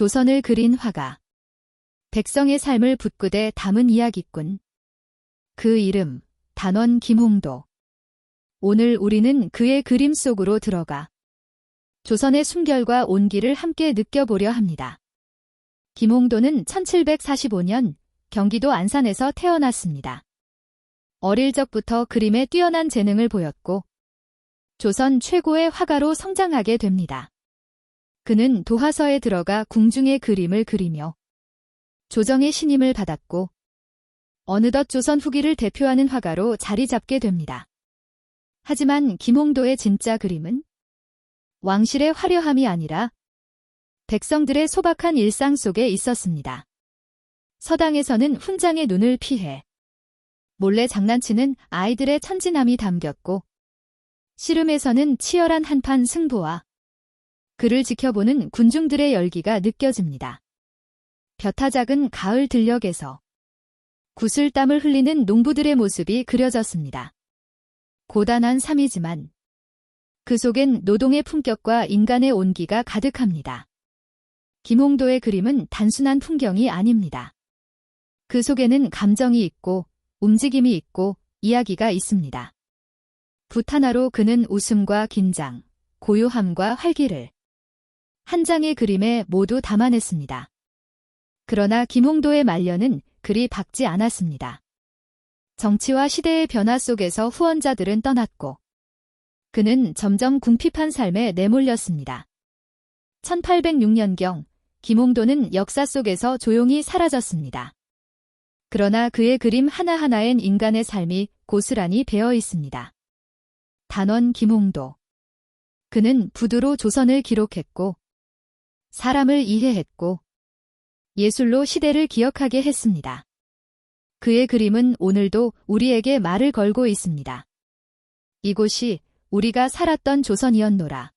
조선을 그린 화가. 백성의 삶을 붓구대 담은 이야기꾼. 그 이름, 단원 김홍도. 오늘 우리는 그의 그림 속으로 들어가 조선의 숨결과 온기를 함께 느껴보려 합니다. 김홍도는 1745년 경기도 안산에서 태어났습니다. 어릴 적부터 그림에 뛰어난 재능을 보였고 조선 최고의 화가로 성장하게 됩니다. 그는 도화서에 들어가 궁중의 그림을 그리며 조정의 신임을 받았고 어느덧 조선 후기를 대표하는 화가로 자리 잡게 됩니다. 하지만 김홍도의 진짜 그림은 왕실의 화려함이 아니라 백성들의 소박한 일상 속에 있었습니다. 서당에서는 훈장의 눈을 피해 몰래 장난치는 아이들의 천진함이 담겼고 씨름에서는 치열한 한판 승부와 그를 지켜보는 군중들의 열기가 느껴집니다. 벼타 작은 가을 들녘에서 구슬땀을 흘리는 농부들의 모습이 그려졌습니다. 고단한 삶이지만 그 속엔 노동의 품격과 인간의 온기가 가득합니다. 김홍도의 그림은 단순한 풍경이 아닙니다. 그 속에는 감정이 있고 움직임이 있고 이야기가 있습니다. 붓 하나로 그는 웃음과 긴장, 고요함과 활기를 한 장의 그림에 모두 담아냈습니다. 그러나 김홍도의 말년은 그리 밝지 않았습니다. 정치와 시대의 변화 속에서 후원자들은 떠났고 그는 점점 궁핍한 삶에 내몰렸습니다. 1806년경 김홍도는 역사 속에서 조용히 사라졌습니다. 그러나 그의 그림 하나하나엔 인간의 삶이 고스란히 배어 있습니다. 단원 김홍도. 그는 부두로 조선을 기록했고 사람을 이해했고 예술로 시대를 기억하게 했습니다. 그의 그림은 오늘도 우리에게 말을 걸고 있습니다. 이곳이 우리가 살았던 조선이었노라.